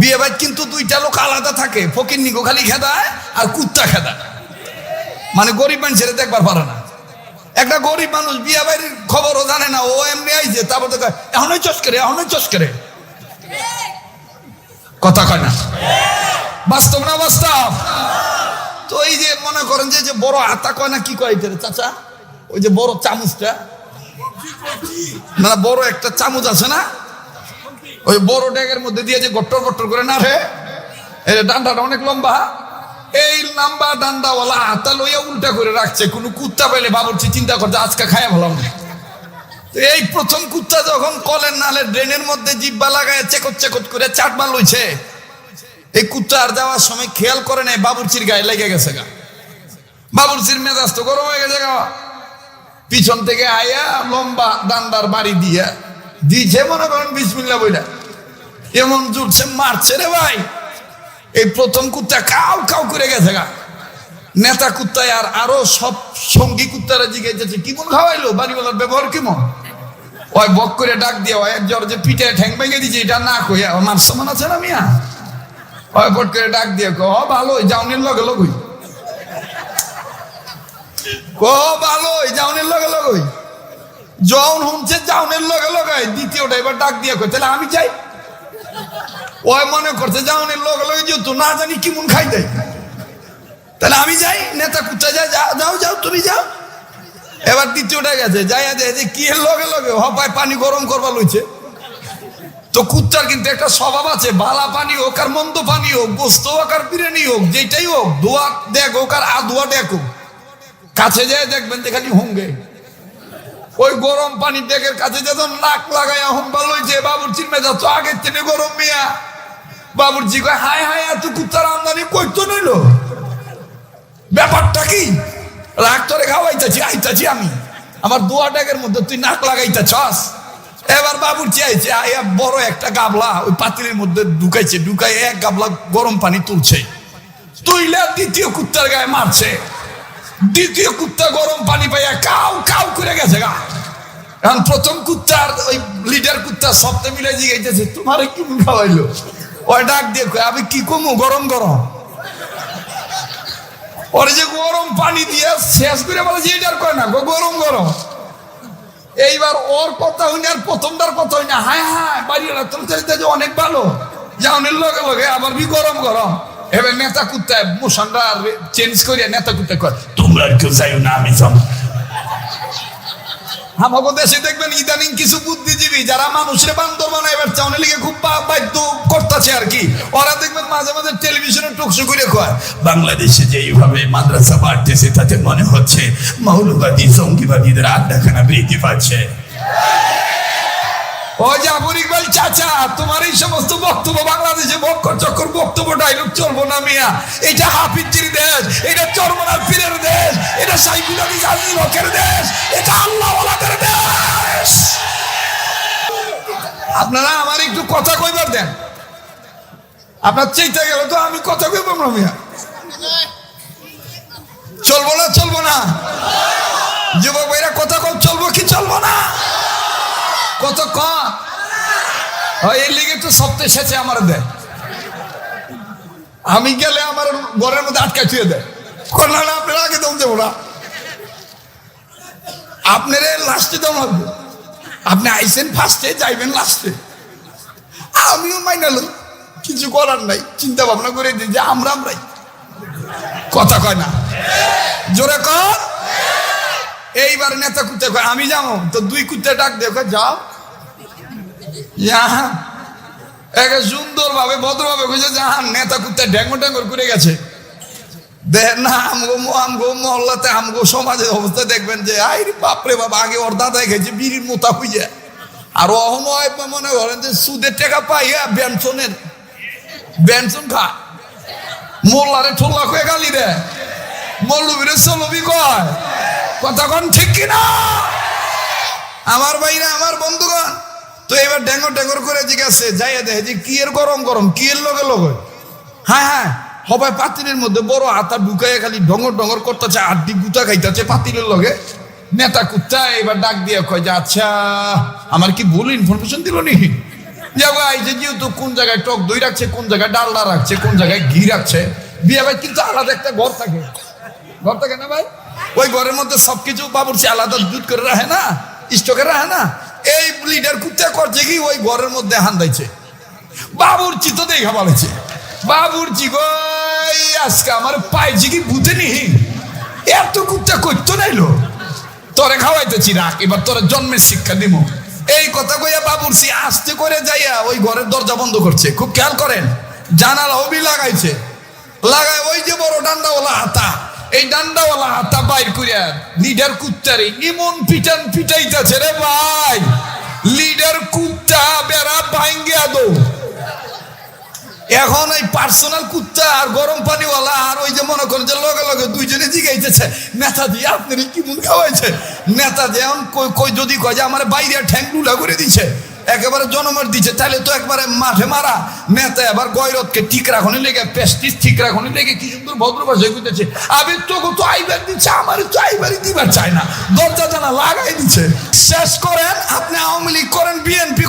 বিয়ে বাড়ি কিন্তু দুইটা লোক আলাদা থাকে। ফকির নিগো খালি খেদায় আর কুত্তা খেদায় মানে গরিব মানুষের দেখবার পারে না। একটা গরিব মানুষ বিয়ে বাড়ির খবরও জানে না, ও এমনি আইছে তারপর দেখে, এখনই চস্করে এখনই চস্করে কথা কয় না। বাস্তব না বাস্তব? তো এই যে মনে করেন যে যে বড় আতা কয় না, কি কয় এটারে, চাচা? ওই যে বড় চামচটা। না, বড় একটা চামচ আছে না? ওই বড় ড্যাগের মধ্যে দিয়ে যে গট্টর গট্টর করে না রে? ডান্ডাটা অনেক লম্বা এই লম্বা ডান্ডাওয়ালা হাতা লইয়া উল্টা করে রাখছে। কোনো কুত্তা পাইলে বাবুর্চি চিন্তা করছে, আজকে খায়া ভালাম না এই প্রথম কুত্তা যখন কলের নালের ড্রেনের মধ্যে জিব্বা লাগায় চেকট চেকট করে চাটমা লইছে, এই কুত্তা আর যাওয়ার সময় খেয়াল করে নাই বাবুর্চির গায়ে লেগে গেছে গা। বাবুর্চির মেজাজ তো গরম হয়ে গেছে গা। পিছন থেকে আয়া লম্বা ডান্ডার বাড়ি দিয়া দিছে মনে করেন বিসমিল্লা বইটা এমন জুটছে মারছে রে ভাই। এই প্রথম কুত্তা কাউ কাউ করে গেছে গা। নেতা কুত্তায় আর আরও সব সঙ্গী কুত্তারা জিজ্ঞাসা কেমন খাওয়াইলো? বাড়িওয়ালার ব্যবহার কেমন? ওই বক করে ডাক দিয়ে, ওই জ্বর যে পিঠে ঠ্যাং ভেঙে দিছে এটা না কইয়া আমার সমান আছে না মিয়া? ওই বট করে ডাক দিয়ে, কো ভালো যাওনির লগে লগই কো ভালো যাওনির লগে লগই যখন হুমছে জাউনের লগে লগে দ্বিতীয়টা এবার ডাক দিয়ে কই তাহলে আমি যাই? ওই মনে করছে যাওনের লগে লগে যেহেতু না জানি কেমন খাই দেয়। তাহলে আমি যাই, নেতা যা, যা- যাও যাও, তুমি যাও। এবার দ্বিতীয়টা গেছে যাই যায় যে, কি লগে লগে? হপায় পানি গরম করবা লইছে। তো কুত্তার কিন্তু একটা স্বভাব আছে, বালা পানি হোক আর মন্দ পানি হোক, গোস্ত হোক আর বিরিয়ানি হোক যেটাই হোক, দোয়া দেখ হোক আর আদুয়া দেখ কাছে যায় দেখবেন যে খালি হুঙ্গে। ওই গরম পানি ডেকের কাছে যখন নাক লাগাইয়া হুম্বা লইছে, বাবুর্চির মেজা তো আগের থেকে গরম মিয়া। বাবুর্চি কয়, হায় হায়, এত কুত্তার আমদানি করতো নইল ব্যাপারটা কি? রাগ তোরে খাওয়াইতেছি, আইতাছি আমি। আমার দোয়া ডেকের মধ্যে তুই নাক লাগাইতেছস। এবার বাবুর্চি আইছে আইয়া বড় একটা গাবলা, ওই পাতিলের মধ্যে ঢুকাইছে ঢুকাই এক গাবলা গরম পানি তুলছে। তুইলে দ্বিতীয় কুত্তার গায়ে মারছে। দ্বিতীয় কুত্তা গরম পানি পাইয়া কাউ কাউ করে গেছে গা। এখন প্রথম কুত্তার ওই লিডার কুত্তা শব্দ মিলে জিগাইতেছে তোমার কি খাওয়াইলো? ওই ডাক দিয়ে আমি কি কমু? গরম গরম। ওরে যে গরম পানি দিয়ে শেষ করে বলে যে এটার কয় না গরম গরম। এইবার ওর কথা হইনি আর প্রথমটার কথা হইনি। হায় হায়, বাড়িওয়ালা, তোর চাইতে যে অনেক ভালো। যাওনের লগে লগে আবার বি গরম গরম। এবার নেতা কুত্তায় মোশনরা চেঞ্জ করিয়া নেতা কুত্তা কয়, তোমরা কেউ যাইও না, আমি যাব। আমাকে দেশে দেখবেন ইদানিং কিছু বুদ্ধিজীবী যারা মানুষের বান্দর বানায়, এবার চাউনে লিগে খুব বাধ্য করতেছে আর কি। ওরা দেখবেন মাঝে মাঝে টেলিভিশনে টুকসু করে কয়, বাংলাদেশে যেইভাবে মাদ্রাসা বাড়তেছে, তাতে মনে হচ্ছে মৌলবাদী, জঙ্গিবাদীদের আড্ডাখানা বৃদ্ধি পাচ্ছে। ও জাফর ইকবাল চাচা, তোমার এই সমস্ত বক্তব্য বাংলাদেশে বক্কর চক্কর বক্তব্য ডাইলগ চলবো না মিয়া। এটা হাফিজির দেশ, এটা চরমনার পীরের দেশ, এটা সাইকুল আলী গাজী দেশ, এটা আল্লাহ ওয়ালাদের দেশ। আপনারা আমার একটু কথা কইবার দেন। আপনার চেইতে গেল তো আমি কথা কইব না মিয়া। চলবো না চলবো না। যুবক ভাইরা কথা কম চলবো কি চলবো না? কত হয় এই লিগে তো সপ্তাহে শেষে আমার দেয় আমি গেলে আমার ঘরের মধ্যে আটকা ছুঁয়ে দেয় না আপনার আগে দম দেবো না। আপনার লাস্টে দম লাগবে আপনি আইসেন ফার্স্টে যাইবেন লাস্টে আমিও মাইনাল কিছু করার নাই। চিন্তা ভাবনা করে দিই যে আমরা আমরাই। কথা কয় না। জোরে কর। এইবার নেতা কুত্তে কয়, আমি যাব। তো দুই কুত্তে ডাক দেখো যাও। যাহা একে সুন্দর ভাবে ভদ্র ভাবে কইছে যাহান নেতা কুত্তে ড্যাঙ্গো ড্যাঙ্গর করে গেছে। দেখ না, আমগো আমগো মহল্লাতে, আমগো সমাজের অবস্থা দেখবেন যে আই বাপরে বাবা আগে ওর দাদাই খেয়েছে, বিড়ির মোতা খুঁজে। আর অহন হয় মনে করেন যে, সুদের টাকা পাইয়া বেনসনের, বেনসন খা। মোল্লারে ঠোল্লা কয়ে গালি দেয় মল্লবীরে চলবি কয়? কতক্ষণ ঠিক কিনা? আমার ভাইরা, আমার বন্ধুগণ তো এবার ড্যাঙ্গর ড্যাঙ্গর করে জিজ্ঞাসে, যাইয়া দেখে যে কি এর গরম গরম, কি এর লগে লগে? হ্যাঁ হ্যাঁ সবাই পাতিলের মধ্যে বড় হাতা ঢুকাইয়া খালি ডঙ্গর ডঙ্গর করতেছে, আড্ডি গুতা খাইতেছে পাতিলের লগে। নেতা কুত্তা এবার ডাক দিয়ে কয় যে আচ্ছা আমার কি ভুল ইনফরমেশন দিল নি ভাই যে যেহেতু কোন জায়গায় টক দই রাখছে, কোন জায়গায় ডালডা রাখছে, কোন জায়গায় ঘি রাখছে। বিয়ে ভাই কিন্তু আলাদা একটা ঘর থাকে। ঘর থাকে না ভাই? ওই ঘরের মধ্যে সবকিছু বাবুরচি আলাদা দুধ করে রাখে না, স্টকে রাখে না। এই লিডার কুত্তে করছে কি ওই ঘরের মধ্যে হান বাবুর বাবুরচি তো দেখা বলেছে বাবুরচি গো এই আজকে আমার পাইছি কি বুঝে নি। এত কুত্তা করতো নাইলো তোরে খাওয়াইতেছি রাখ এবার তোরে জন্মের শিক্ষা দিব এই কথা কইয়া বাবুর বাবুরসি আস্তে করে যাইয়া ওই ঘরের দরজা বন্ধ করছে। খুব খেয়াল করেন, জানালা হবি লাগাইছে। লাগায় ওই যে বড় ডান্ডাওয়ালা হাতা। এই ডান্ডাওয়ালা হাতা বাইর করিয়া লিডার কুত্তারে এমন পিটান পিটাইতেছে রে ভাই। লিডার কুত্তা বেড়া ভাঙ্গিয়া দো এখন এই পার্সোনাল কুত্তা আর গরম পানিওয়ালা আর ওই যে মনে করেন যে লগে লগে দুইজনে জিগাইতেছে, নেতা দিয়ে আপনার কি মন খাওয়াইছে? নেতা দিয়ে এখন কই- কই যদি কয় যে আমার বাইরে ঠ্যাং লুলা করে দিছে। একেবারে জনমের দিচ্ছে তাহলে তো একবারে মাঠে মারা। নেতা এবার গৈরতকে ঠিক রাখনি লেগে পেস্টিস ঠিক রাখনি লেগে, কি সুন্দর ভদ্র ভাষায় কইতেছে তোকে তো আইবার দিচ্ছে, আমার তো আইবারই দিবার চায় না। দরজা জানা লাগাই দিচ্ছে শেষ করেন, আপনি আওয়ামী লীগ করেন, বিএনপি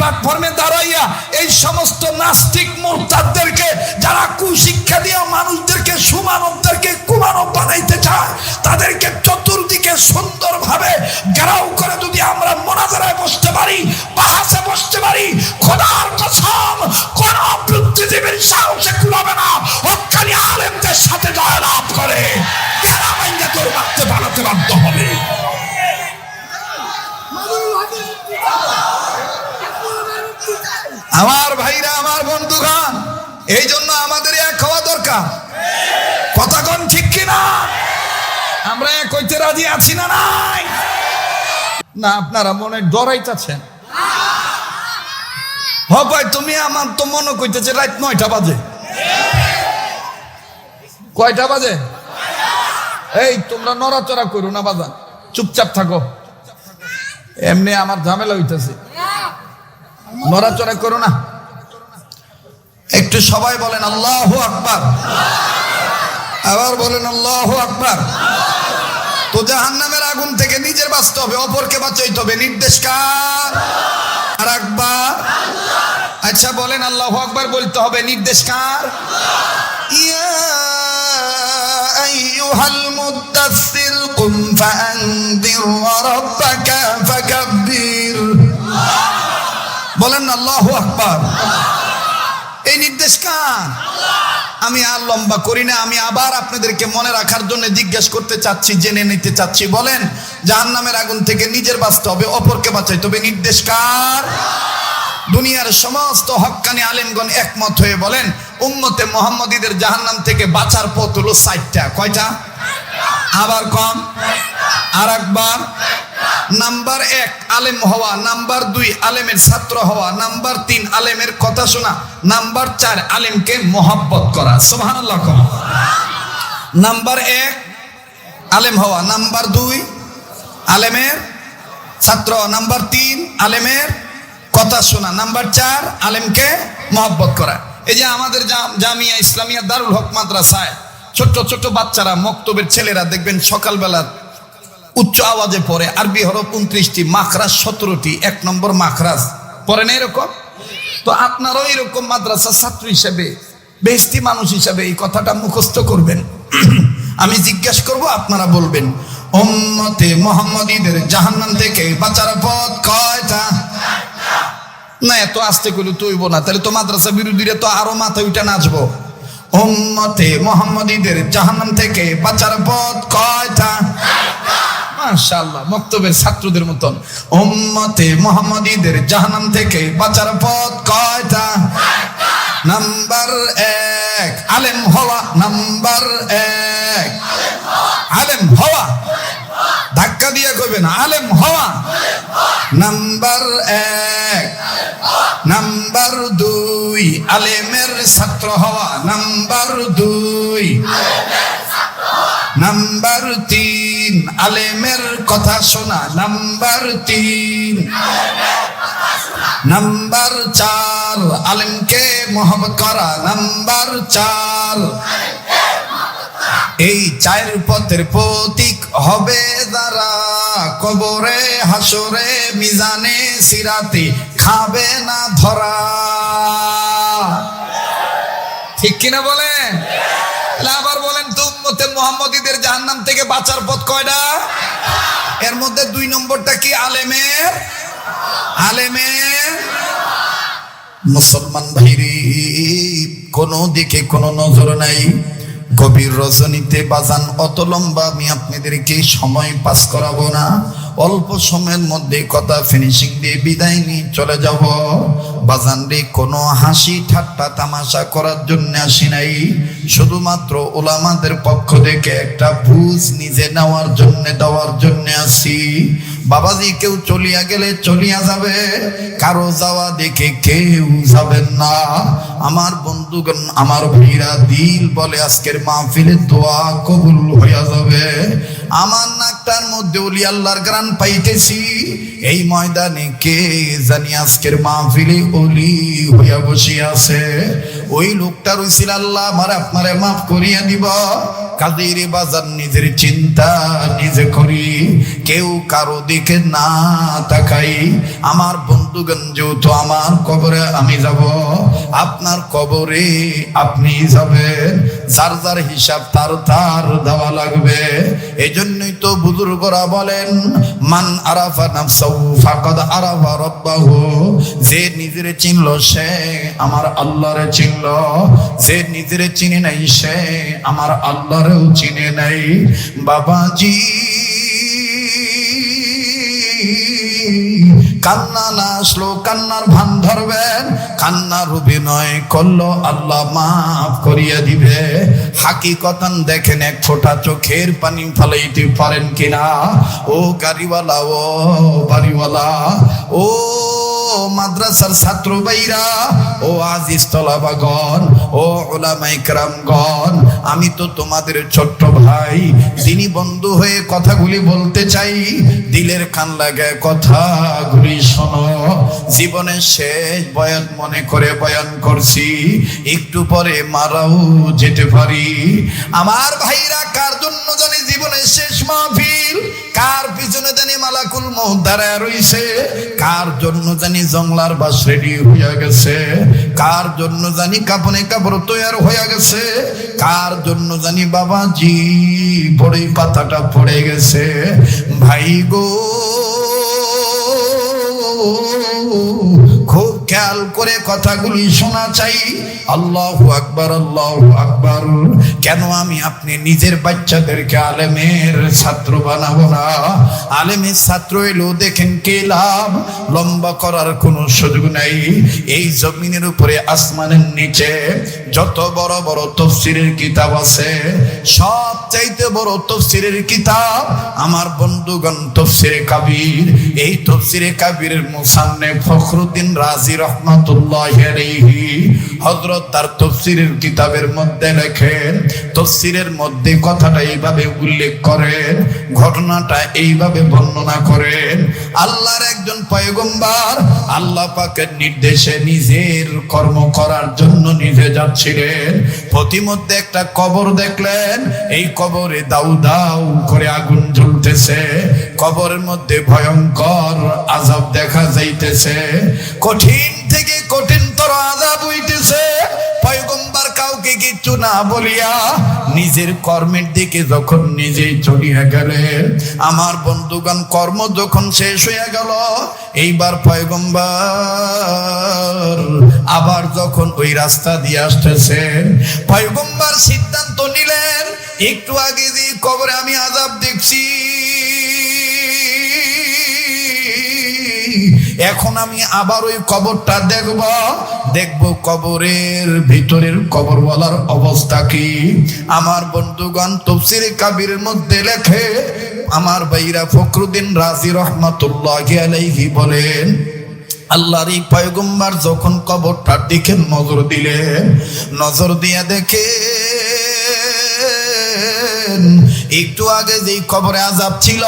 প্ল্যাটফর্মে দাঁড়াইয়া এই সমস্ত নাস্তিক মোরতাদদেরকে, যারা কুশিক্ষা দিয়ে মানুষদেরকে, সুমানবদেরকে কুমানব বানাইতে চায়, তাদেরকে চতুর্দিকে সুন্দরভাবে ঘেরাও করে যদি আমরা মোনাজারায় বসতে পারি, বাহাসে বসতে পারি, খোদার কসম, কোন বুদ্ধিজীবীর সাহসে কুলাবে না হকানি আলেমদের সাথে জয়লাভ করে। যারা মাইন্যা তোর বাড়তে বানাতে বাধ্য হবে আমার ভাইরা, আমার বন্ধুগণ, এই জন্য আমাদের এক হওয়া দরকার। কথা কোন ঠিক কিনা? আমরা এক হইতে রাজি আছি না নাই? না, আপনারা মনে ডরাইতেছেন। হ ভাই, তুমি আমার তো মনে কইতেছে রাত নয়টা বাজে। কয়টা বাজে? এই, তোমরা নড়াচড়া করো না বাজা চুপচাপ থাকো। এমনি আমার ঝামেলা হইতেছে। নড়াচড়া করো না। একটু সবাই বলেন, আল্লাহ আকবার। আবার বলেন, আল্লাহ আকবার। তো জাহান্নামের আগুন থেকে নিজের বাঁচতে হবে, অপরকে বাঁচাইতে হবে। নির্দেশ কার? আর একবার আচ্ছা বলেন, আল্লাহ আকবার বলতে হবে। নির্দেশ কার? ইয়া আইয়ুহাল ফাকাব্বির বলেন না আল্লাহ আকবার। এই নির্দেশ কার? আমি আর লম্বা করি না, আমি আবার আপনাদেরকে মনে রাখার জন্য জিজ্ঞেস করতে চাচ্ছি, জেনে নিতে চাচ্ছি। বলেন, জাহান্নামের আগুন থেকে নিজের বাঁচতে হবে, অপরকে বাঁচাইতে হবে। নির্দেশ কার? দুনিয়ার সমস্ত হক্কানি আলেমগণ একমত হয়ে বলেন, উম্মতে মোহাম্মদীদের জাহান্নাম থেকে বাঁচার পথ হলো ষাটটা কয়টা? আবার কম? আর একবার নাম্বার এক, আলেম হওয়া। নাম্বার দুই, আলেমের ছাত্র হওয়া। নাম্বার তিন, আলেমের কথা শোনা। নাম্বার চার, আলেমকে মোহাব্বত করা। কম। নাম্বার এক, আলেম হওয়া। নাম্বার দুই, আলেমের ছাত্র। নাম্বার তিন, আলেমের কথা শোনা। নাম্বার চার, আলেমকে মহব্বত করা। এই যে আমাদের জামিয়া ইসলামিয়া দারুল হক মাদ্রাসায় ছোট্ট ছোট্ট বাচ্চারা, মক্তবের ছেলেরা দেখবেন সকালবেলা উচ্চ আওয়াজে পড়ে। আরবি হরফ উনত্রিশটি মাখরাজ, সতেরোটি, এক নম্বর মাখরাজ। না এরকম? তো আপনারাও এরকম মাদ্রাসা ছাত্র হিসেবে বেহস্তি মানুষ হিসেবে এই কথাটা মুখস্থ করবেন। আমি জিজ্ঞেস করব, আপনারা বলবেন, উম্মতে মোহাম্মদীদের জাহান্নাম থেকে বাঁচার পথ কয়টা? না, এত আসতে করলে তুইব না। তাহলে তো মাদ্রাসা বিরোধীরা তো আরও মাথা উঠে নাচবো। উম্মতে মোহাম্মদীদের জাহান্নাম থেকে বাঁচার পথ কয়টা? মাশাআল্লাহ, মক্তবের ছাত্রদের মতন। উম্মতে মুহাম্মাদীদের জাহান্নাম থেকে বাঁচার পথ কয়টা? নাম্বার এক, আলেম হওয়া। নাম্বার এক, আলেম হওয়া। ধাক্কা দিয়ে কইবেন, আলেম হওয়া। নাম্বার এক। নাম্বার দুই, আলেমের ছাত্র হওয়া। নাম্বার দুই। নাম্বার তিন, আলেমের কথা শোনা। নাম্বার তিন। নাম্বার চার, আলেমকে মোহাম্মদ করা। নাম্বার চার এই চায়ের পথের প্রতীক হবে যারা। কবরে, হাসরে, মিজানে, সিরাতে খাবে না ধরা। ঠিক কিনা বলেন? আবার বলেন, তো উম্মতে মোহাম্মদীদের জাহান্নাম থেকে বাঁচার পথ কয়টা? এর মধ্যে দুই নম্বরটা কি? আলেমের? আলেমের? মুসলমান ভাইরে, কোনো দিকে কোনো নজর নাই। গভীর রজনীতে বাজান অত লম্বা, আমি আপনাদেরকে সময় পাস করাবো না। অল্প সময়ের মধ্যে কথা ফিনিশিং দিয়ে বিদায় নিয়ে চলে যাব। বাজান রে, কোনো হাসি ঠাট্টা তামাশা করার জন্য আসি নাই। শুধুমাত্র ওলামাদের পক্ষ থেকে একটা বুঝ নিজে নেওয়ার জন্য, দেওয়ার জন্য আসি। বাবাজি, কেউ চলিয়া গেলে চলিয়া যাবে। কারও যাওয়া দেখে কেউ যাবেন না। আমার বন্ধুগণ, আমার ভাইরা দিল বলে আজকের মাহফিলে দোয়া কবুল হইয়া যাবে। আমার নাকটার মধ্যে ওলি আল্লাহর গ্রান পাইতেছি। এই ময়দানে কে জানি আজকের মাহফিলে অলি হইয়া বসিয়া আছে? ওই লোকটার উচিল আল্লাহ আমার আপনারে মাফ করিয়া দিব। কাদের বাজার নিজের চিন্তা নিজে করি। কেউ কারও দিকে না তাকাই। আমার বন্ধুগণ যেহেতু আমার কবরে আমি যাব, আপনার কবরে আপনি যাবেন। যার যার হিসাব তার তার দেওয়া লাগবে। এই জন্যই তো বুজুর্গরা বলেন, মান আরাফা নাফসাহু ফাকাদ আরাফা রাব্বাহু। যে নিজের চিনল সে আমার আল্লাহরে চিনল, যে নিজের চিনে নাই সে আমার আল্লাহরেও চিনে নাই। বাবাজি কান্না না আসলো, কান্নার ভান ধরবেন। কান্নার অভিনয় করল, আল্লাহ মাফ করিয়া দিবে। হাকিকতান দেখেন, এক ফোটা চোখের পানি ফালাইতে পারেন কিনা? ও গাড়িওয়ালা, ও বাড়িওয়ালা, ও মাদ্রাসার ছাত্র ভাইরা, ও আজিজ তলাবাগণ, ও ওলামাইকরামগণ আমি তো তোমাদের ছোট্ট ভাই, যিনি বন্ধু হয়ে কথাগুলি বলতে চাই, দিলের কান লাগে কথাগুলি শোনো। জীবনের শেষ বয়ান মনে করে বয়ান করছি, একটু পরে মারাও যেতে পারি। আমার ভাইরা, কার জন্য জানি জীবনের শেষ মাহফিল? কার পিছনে জানি মালাকুল মহদারায় রইছে? কার জন্য জানি জংলার বাস রেডি হইয়া গেছে? কার জন্য জানি কাপনে কাপড় তৈয়ার হইয়া গেছে? কার জন্য জানি বাবাজি পড়ে পাতাটা পড়ে গেছে? ভাই গো খুব খেয়াল করে কথাগুলি শোনা চাই। আল্লাহ আকবার আল্লাহ আকবার। কেন আমি আপনি নিজের বাচ্চাদেরকে আলেমের ছাত্র বানাবো না? আলেমের ছাত্র এলো, দেখেন কে লাভ? লম্বা করার কোনো সুযোগ নাই। এই জমিনের উপরে, আসমানের নিচে যত বড় বড় তফসিরের কিতাব আছে, সব চাইতে বড় তফসিরের কিতাব আমার বন্ধুগণ তফসিরে কাবির। এই তফসিরে কাবিরের মুসান্নে ফখরুদ্দিন রাজি রহমাতুল্লাহ হযরত তার তফসিরের কিতাবের মধ্যে লেখেন, তফসিরের মধ্যে কথাটা এইভাবে উল্লেখ করেন, ঘটনাটা এইভাবে বর্ণনা করেন, আল্লাহর একজন পয়গম্বর আল্লাহ পাকের নির্দেশে নিজের কর্ম করার জন্য নিজে যাচ্ছিলেন প্রতিমধ্যে একটা কবর দেখলেন, এই কবরে দাউ দাউ করে আগুন জ্বলতেছে, কবরের মধ্যে ভয়ঙ্কর আজাব দেখা যাইতেছে কঠিন থেকে কঠিনতর আজাব হইতেছে পয়গম্বর কাউকে কিচ্ছু না বলিয়া নিজের কর্মের দিকে যখন নিজেই চলিয়া গেলেন আমার বন্ধুগণ কর্ম যখন শেষ হইয়া গেল, এইবার পয়গম্বর আবার যখন ওই রাস্তা দিয়ে আসতেছেন, পয়গম্বর সিদ্ধান্ত নিলেন, একটু আগে যে কবরে আমি আজাব দেখছি। এখন আমি আবার ওই কবরটা দেখব। দেখব কবরের ভিতরের কবরওয়ালার অবস্থা কি। আমার বন্ধুগণ তফসিরে কাবিরের মধ্যে লেখে, আমার ভাইরা ফখরুদ্দিন রাজি রহমাতুল্লাহ আলাইহি বলেন, আল্লাহর এই পয়গম্বর যখন কবরটার দিকে নজর দিলেন, নজর দিয়ে দেখে একটু আগে যেই কবরে আজাব ছিল,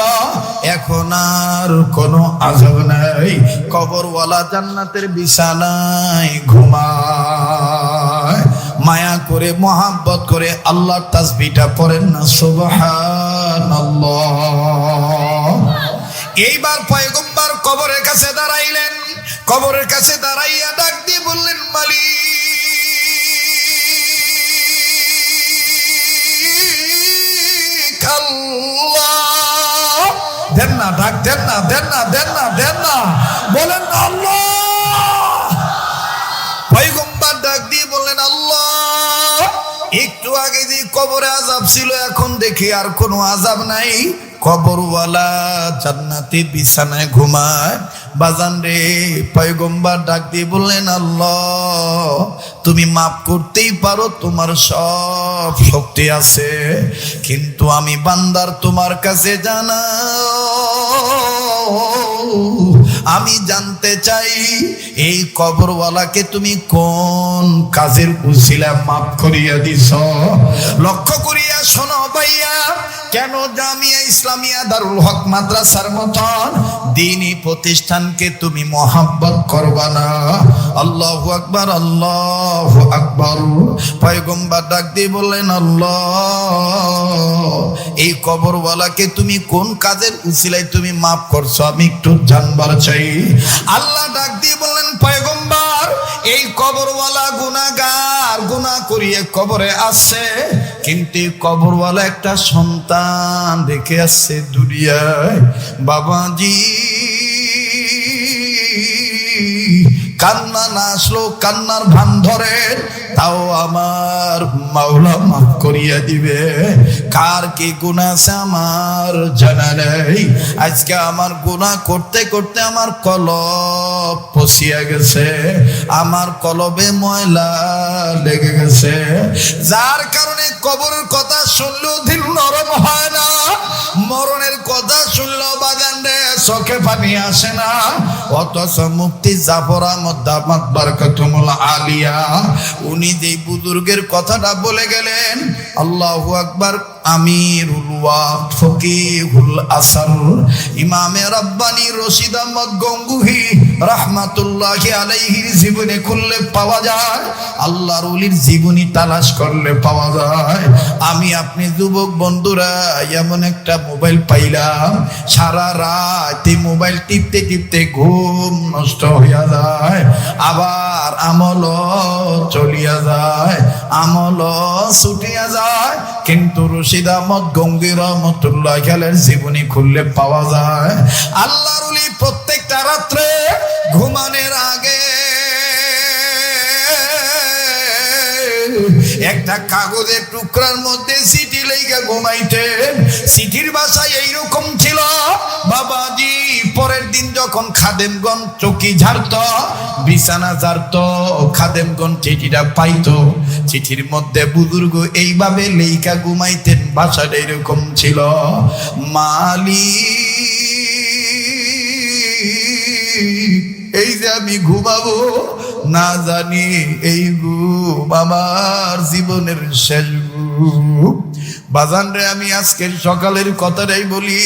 এখন আর কোনো আজাব নাই। কবরওয়ালা জান্নাতের বিছানায় ঘুমায়। মায়া করে, মহাব্বত করে আল্লাহ তাসবিটা পড়েন না, সুবহানাল্লাহ। এইবার পয়গম্বর কবরের কাছে দাঁড়াইলেন। কবরের কাছে দাঁড়াইয়া ডাক দিয়ে বললেন, মালিক দেন না, ডাক দেন না দেন না দেন না দেন না। বলেন না, আল্লাহ। পয়গম্বর ডাক দিয়ে বললেন, আল্লাহ, একটু আগে যে কবরে আজাব ছিল, এখন দেখি আর কোনো আজাব নাই। কবরওয়ালা জান্নাতি বিছানায় ঘুমায়। বাজান রে, পয়গম্বার ডাক দিয়ে বললেন, আল্লাহ, তুমি মাফ করতেই পারো, তোমার সব শক্তি আছে, কিন্তু আমি বান্দার তোমার কাছে জানা আমি জানতে চাই, এই কবরওয়ালাকে তুমি কোন কাজের উসিলা মাফ করিয়া দিছ। লক্ষ্য করিয়া শোনো ভাইয়া, কেন জামিয়া ইসলামিয়া দারুল হক মাদ্রাসার মতন দিনই প্রতিষ্ঠানকে তুমি মহাব্বত করবা না? আল্লাহু আকবার আল্লাহু আকবার। পয়গম্বর ডাক দিয়ে বললেন, আল্লাহ, এই কবরওয়ালাকে তুমি কোন কাজের উসিলায় তুমি মাফ করছ? আমি একটু জানবার চাই। আল্লাহ ডাক দিয়ে বললেন, পয়গম্বর এই কবরওয়ালা গুনাগার গুনা করিয়ে কবরে আসছে। কিন্তু কবরওয়ালা একটা সন্তান দেখে আসছে দুনিয়ায়। বাবাজি কান্না না আসলো, কান্নার ভান ধরে, তাও আমার মাওলা মাফ করিয়া দিবে। কার কি গুণা আছে আমার জানা নেই। আজকে আমার গুণা করতে করতে আমার কলব পচিয়া গেছে। আমার কলবে ময়লা লেগে গেছে। যার কারণে কবরের কথা শুনলেও দিল নরম হয় না। মরণের কথা শুনলেও বাগান চোখে পানি আসে না। অথচ মুক্তি জাফর দামাত বারকাতুমুল আলিয়া। উনি যে বুজুর্গের কথাটা বলে গেলেন আল্লাহু আকবার আমিরুল ওয়াক্ত ফকিহুল আসার। ইমামে রব্বানি রশিদ আহমদ গঙ্গুহি রাহমাতুল্লাহি আলাইহির জীবনে খুললে পাওয়া যায়। আল্লাহর ওলির জীবনী তালাশ করলে পাওয়া যায়। আমি আপনি যুবক বন্ধুরা, এমন একটা মোবাইল পাইলাম, সারা রাত এই মোবাইল টিপতে টিপতে ঘুম নষ্ট হইয়া যায়। আবার আমল চলিয়া যায় আমল ছুটিয়া যায়, কিন্তু রশিদ আহমদ গঙ্গির রহমতুল্লাহ খেলের জীবনী খুললে পাওয়া যায়। আল্লাহর প্রত্যেকটা রাত্রে ঘুমানোর আগে একটা কাগজের টুকরার মধ্যে সিটি লেগা ঘুমাইতেন। সিটির বাসায় এইরকম ছিল, বাবাজি, পরের দিন যখন খাদেমগণ চকি ঝাড়ত, বিছানা ঝাড়ত খাদেমগণ চিঠিটা পাইতো। চিঠির মধ্যে বুজুর্গ এইভাবে লেইকা ঘুমাইতেন, বাসাটা এরকম ছিল মালি এই যে আমি ঘুমাবো না জানি এই গু বাবার জীবনের শেষ গু বাজান রে, আমি আজকে সকালের কথাটাই বলি,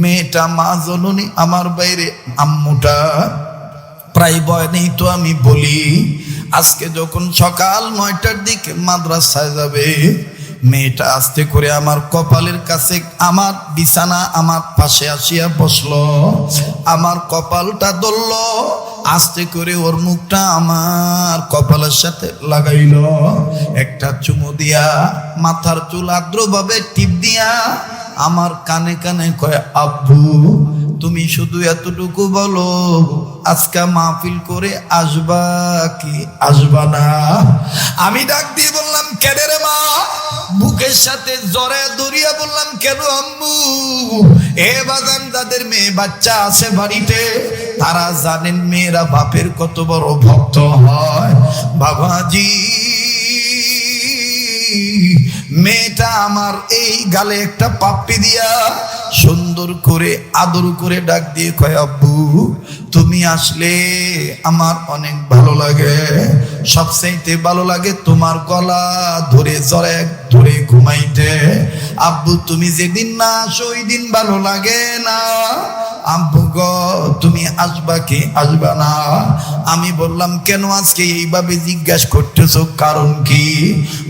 মেয়েটা, মা, জননী, আমার বাইরে আম্মুটা প্রায় বয় নেই তো আমি বলি, আজকে যখন সকাল নয়টার দিকে মাদ্রাসায় যাবে মেয়েটা আস্তে করে আমার কপালের কাছে আমার বিছানা আমার পাশে আসিয়া বসল। আমার কপালটা ধরল, আস্তে করে ওর মুখটা আমার কপালের সাথে লাগাইল। একটা চুমু দিয়া, মাথার চুল আদ্রভাবে টিপ দিয়া আমার কানে কানে কয়, আব্বু, তুমি শুধু এতটুকু বলো, আজকে মাহফিল করে আসবা কি আসবা না? আমি ডাক দিয়ে বললাম, কেডে রে মা? বুকের সাথে জরে দরিয়া বললাম, কেন আম্মু? এ বাগান তাদের মেয়ে বাচ্চা আছে বাড়িতে, তারা জানেন মেয়েরা বাপের কত বড় ভক্ত হয়। বাবাজি, মেয়েটা আমার এই গালে একটা পাপ্পি দিয়া সুন্দর করে, আদর করে ডাক দিয়ে কয়, আব্বু, তুমি আসলে আমার অনেক ভালো লাগে। সবচাইতে ভালো লাগে তোমার গলা ধরে, জরে ধরে ঘুমাইতে। আব্বু, তুমি যেদিন না আসো ওই দিন ভালো লাগে না। আব্বু গো, তুমি আসবা কি আসবা না? আমি বললাম, কেন আজকে এইভাবে জিজ্ঞাসা করতেছ? কারণ কি?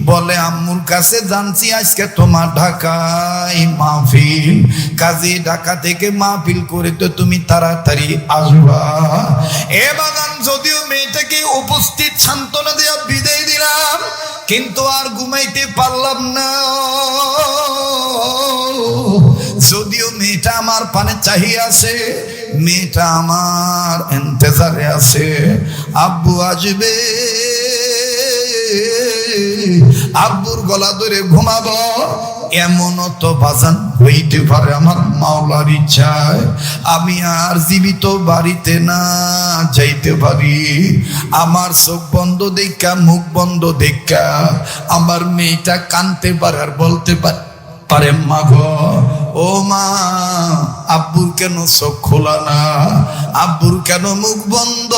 বলে, আম্মুর কাছে জানছি আজকে তোমার ঢাকায় মাহফিল। কাজে ঢাকা থেকে মাহফিল করে তো তুমি তাড়াতাড়ি আসবা। এ বাগান যদিও মেয়েটাকে উপস্থিত সান্ত্বনা দেওয়া বিদায় দিলাম, কিন্তু আর ঘুমাইতে পারলাম না। যদিও মেয়েটা আমার পানে চাহিয়ে আছে, মেয়েটা আমার এন্তেজারে আছে। আব্বু আসবে, আব্বুর গলা ধরে ঘুমাবো। এমনও তো বাজান হইতে পারে আমার মাওলার ইচ্ছায়। আমি আর জীবিত বাড়িতে না যাইতে পারি। আমার চোখ বন্ধ দেখা, মুখ বন্ধ দেখা। আমার মেয়েটা কানতে পারে আর বলতে পারে পারে মা গো ও মা, আব্বুর কেন চোখ খোলা না? আব্বুর কেন মুখ বন্ধ?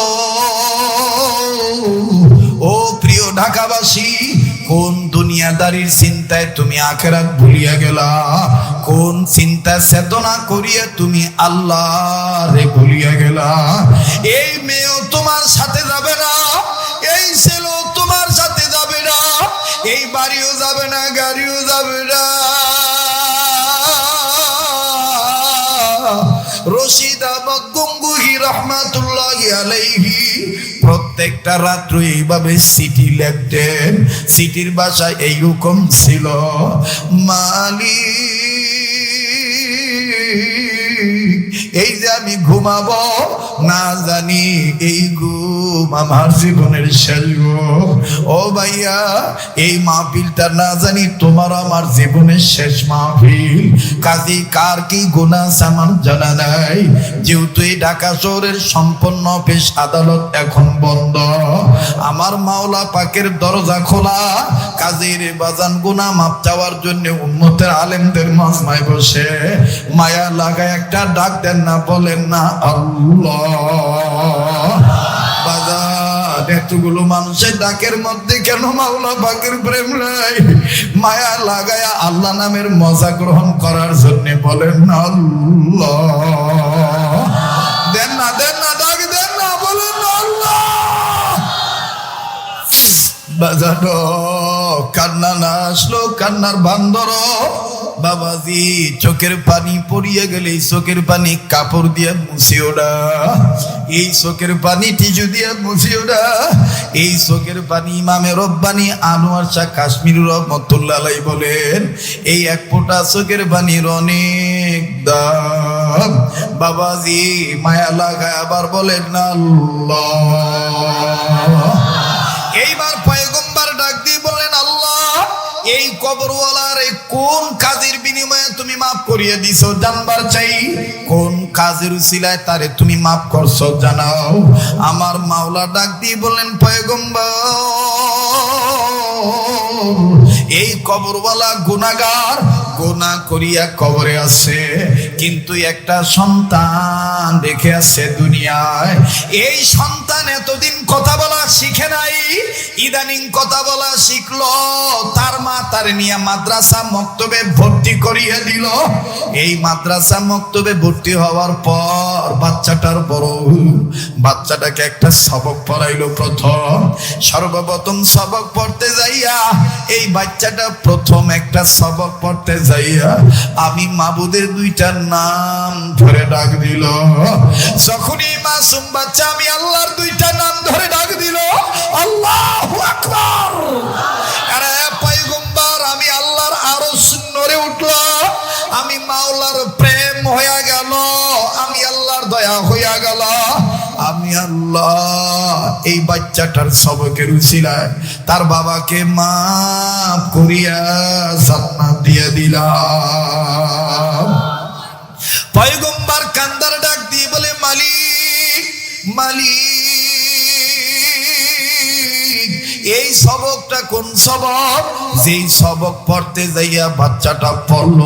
ও প্রিয় ঢাকাবাসী কোন দুনিয়াদারির চিন্তায় তুমি আখেরাত ভুলিয়া গেলা? কোন চিন্তা চেতনা করিয়া তুমি আল্লাহ রে ভুলিয়া গেলা? এই মেয়েও তোমার সাথে যাবে না, এই ছেলেও তোমার সাথে যাবে না, এই বাড়িও যাবে না, গাড়িও যাবে না। রশিদ আহমদ গঙ্গুহি রহমাতুল্লাহ আলাইহি প্রত্যেকটা রাত্র এইভাবে সিটি লেখতেন। সিটির বাসায় এই হুকুম ছিল মালিক এই যে আমি ঘুমাবো, না জানি এই ঘুম আমার জীবনের শেষ ঘুম। ও ভাইয়া, এই মাহফিলটা না জানি তোমার আমার জীবনের শেষ মাহফিল। কাজী, কার কি গুণা আমার জানা নাই। যেহেতু এই ঢাকা শহরের সম্পন্ন পেশ আদালত এখন বন্ধ। আমার মাওলা পাকের দরজা খোলা। কাজের বাজান গুনা মাপ চাওয়ার জন্য উন্মতের আলেমদের মাজমায় বসে। মায়া লাগায় একটা ডাক দেন না বলেন না আল্লাহ। এতগুলো মানুষের ডাকের মধ্যে কেন মাওলা পাকের প্রেম নাই? মায়া লাগায়া আল্লাহ নামের মজা গ্রহণ করার জন্য বলেন না আল্লাহ। দেন না দেন না, ডাক দেন না, বলেন না আল্লাহ। বাজানো কান্না না আসলো, কান্নার বান্দর। বাবাজি, চোখের পানি পড়িয়ে গেলে চোখের পানি কাপড় দিয়ে মুছিও না। এই চোখের পানি টিস্যু দিয়ে মুছিও না, এই চোখের পানি ইমামে রব্বানি আনোয়ার শাহ কাশ্মীর রহমতুল্লাহ বলেন, এই এক ফোঁটা চোখের পানির অনেক দাম। বাবাজি, মায়া লাগায় আবার বলেন না এইবার পয়গম্বর এই কবরওয়ালার এই কোন কাজের বিনিময়ে তুমি মাফ করিয়ে দিছো জানবার চাই? কোন কাজের উসিলায় তারে তুমি মাফ করছ জানাও? আমার মাওলা ডাক দিয়ে বললেন, পয়গম্বর এই কবরওয়ালা গুনাগার গোনা করিয়া কবরে আছে, কিন্তু একটা সন্তান দেখে আছে দুনিয়ায়। এই সন্তান এতদিন কথা বলা শিখে নাই, ইদানিং কথা বলা শিখলো, তার মা তার নিয়ে মাদ্রাসা মক্তবে ভর্তি করিয়ে দিল। এই মাদ্রাসা মক্তবে ভর্তি হওয়ার পর বাচ্চাটার বড় বাচ্চাটাকে একটা সবক পড়াইলো প্রথম। সর্বপ্রথম সবক পড়তে যাইয়া, এই বাচ্চাটা প্রথম একটা সবক পড়তে যাইয়া আমি মাবুদের দুইটা নাম ধরে ডাক দিল। যখনই মাসুম বাচ্চা আমি আল্লাহর দুইটা নাম ধরে ডাক দিল, আল্লাহ আকবার। আরে পয়গম্বর, আমি আল্লাহর আরও সুন্দরে উঠল আমি মাওলার আমি আল্লাহ এই বাচ্চাটার সবকে উছিলায় তার বাবাকে মাফ করিয়া জান্নাত দিয়ে দিলাম। পয়গম্বার কান্দার ডাক দিয়ে বলে, মালিক মালিক এই সবকটা কোন সবক? যেই সবক পড়তে যাইয়া বাচ্চাটা পড়ল,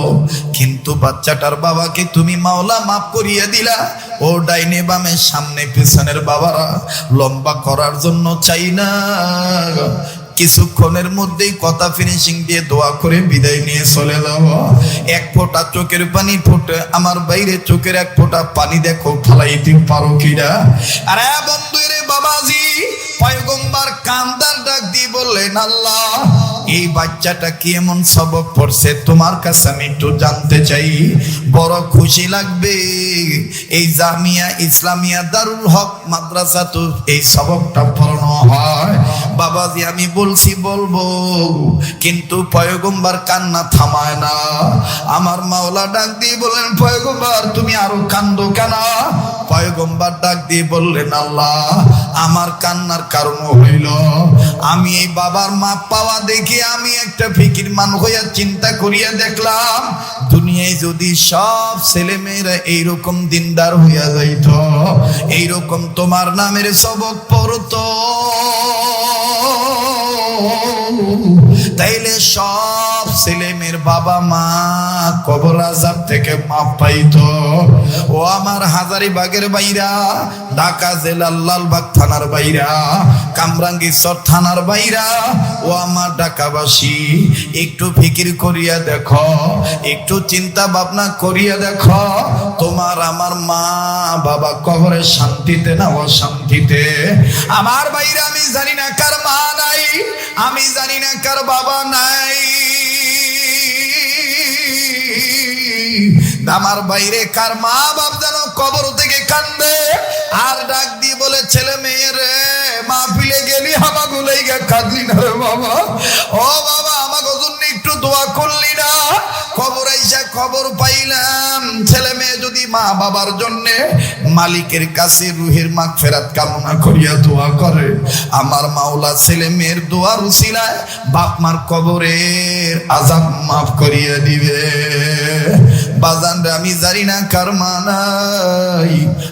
কিন্তু বাচ্চাটার বাবাকে তুমি মাওলা মাফ করিয়া দিলা। ও ডাইনে বামে সামনে পিছনের বাবারা লম্বা করার জন্য চাই না। কিছুক্ষণের মধ্যেই কথা ফিনিশিং দিয়ে দোয়া করে বিদায় নিয়ে চলে যাব এক ফোঁটা চোখের পানি ফোটে আমার বাইরে চোখের এক ফোঁটা পানি দেখো, ফালাইতে পারো কিনা? আরে বন্ধু রে বাবাজি পয়গম্বার কান্দার ডাক দিয়ে বললেন, আল্লাহ, এই বাচ্চাটা কি এমন সবক পড়ছে? তোমার কাছে আমি একটু জানতে চাই। বড় খুশি লাগবে। এই জামিয়া ইসলামিয়া দারুল হক মাদ্রাসা তো এই সবকটা পড়ানো হয়। বাবাজি, আমি বলছি, বলব। কিন্তু পয়গম্বার কান্না থামায় না। আমার মাওলা ডাক দিয়ে বললেন, পয়গম্বার, তুমি আরও কান্দো কেন? পয়গম্বার ডাক দিয়ে বললেন, আল্লাহ, আমার কান্নার কারণ হইল, আমি এই বাবার মা পাওয়া দেখে আমি একটা ফিকির মান হইয়া চিন্তা করিয়া দেখলাম, দুনিয়ায় যদি সব ছেলে মেয়েরা এইরকম দিনদার হইয়া যাইত, এইরকম তোমার নামের সবক পড়ত। তাইলে সব ছেলে মেয়ের বাবা মা কবর আজাব থেকে মাপ পাইতো। ও আমার হাজারি বাগের বাইরা, ঢাকা জেলার লালবাগ থানার বাইরা কামরাঙ্গীরচর থানার বাইরা। ও আমার ঢাকাবাসী, একটু ফিকির করিয়া দেখো, একটু চিন্তা ভাবনা করিয়া দেখো, তোমার আমার মা বাবা কবরের শান্তিতে না অশান্তিতে? আমার বাইরে, আমি জানি না কার মা নাই, আমি জানি না কার বাবা নাই। আমার বাইরে কার মা বাপ যেন কবর থেকে কান্দে আর ডাক দিয়ে বলে, ছেলে মেয়ে রে মা ফিলে গেলি আমাকে গে কাঁদলি না রে বাবা। ও বাবা আমাকে জন্য একটু দোয়া করলি না। খবর আইসা খবর পাইলাম। ছেলে মেয়ে যদি মা বাবার জন্য মালিকের কাছে রুহের মাগ ফেরাত কামনা করিয়া দোয়া করে। আমার মাওলা ছেলে মেয়ের দোয়ার উসিলায় বাপ মার কবরের আজাব মাফ করিয়া দিবে। বাজান আমি জানি না কার মা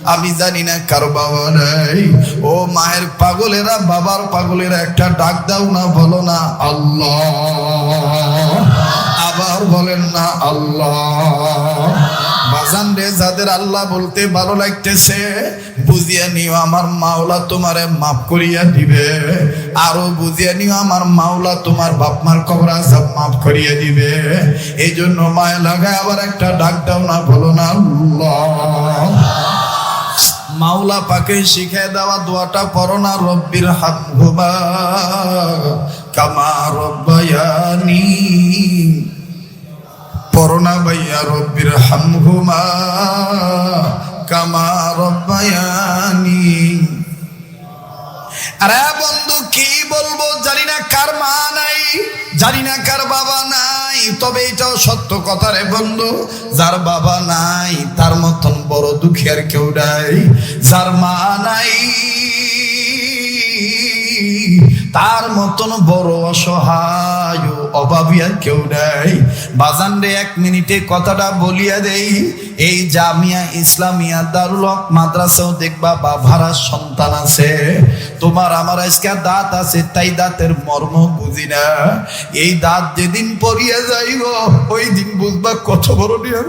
আমি জানি না কার বাবা নাই। ও মায়ের পাগলেরা, বাবার পাগলেরা, একটা ডাক দাও না, বলো না আল্লাহ। আবার বলেন না আল্লাহ। বাজান রে, যাদের আল্লাহ বলতে ভালো লাগতেছে, বুঝিয়া নিও আমার মাওলা তোমারে মাফ করিয়া দিবে। আরও বুঝিয়ে নিও আমার মাওলা তোমার বাপ মার কবর আজাব মাফ করিয়া দিবে। এই জন্য মায় লাগায় আবার একটা ডাক দাও না, বলো না মাওলা পাকে শিখে দেওয়া দোয়াটা পড়ো না, রব্বির হামহুমা কামা রব্বায়ানি পড়না ভাইয়া রব্বির হামহুমা, কামা রব্বায়ানি। আরে বন্ধু, কি বলব জানি না কার মা নাই, জানি না কার বাবা নাই, তবে এটাও সত্য কথা রে বন্ধু, যার বাবা নাই, তার মতন বড় দুঃখী আর কেউ নাই, যার মা নাই। তার মতন বড় অসহায় অভাবী আর কেউ নাই। বাজান রে, এক মিনিটে কথাটা বলিয়া দেই। এই জামিয়া ইসলামিয়া দারুল হক মাদ্রাসাও দেখবা বাভারা সন্তান আছে। তোমার আমার আজকে দাঁত আছে, তাই দাঁতের মর্ম বুঝি না। এই দাঁত যেদিন পরিয়া যাইব, ওই দিন বুঝবা কত বড় নিয়ে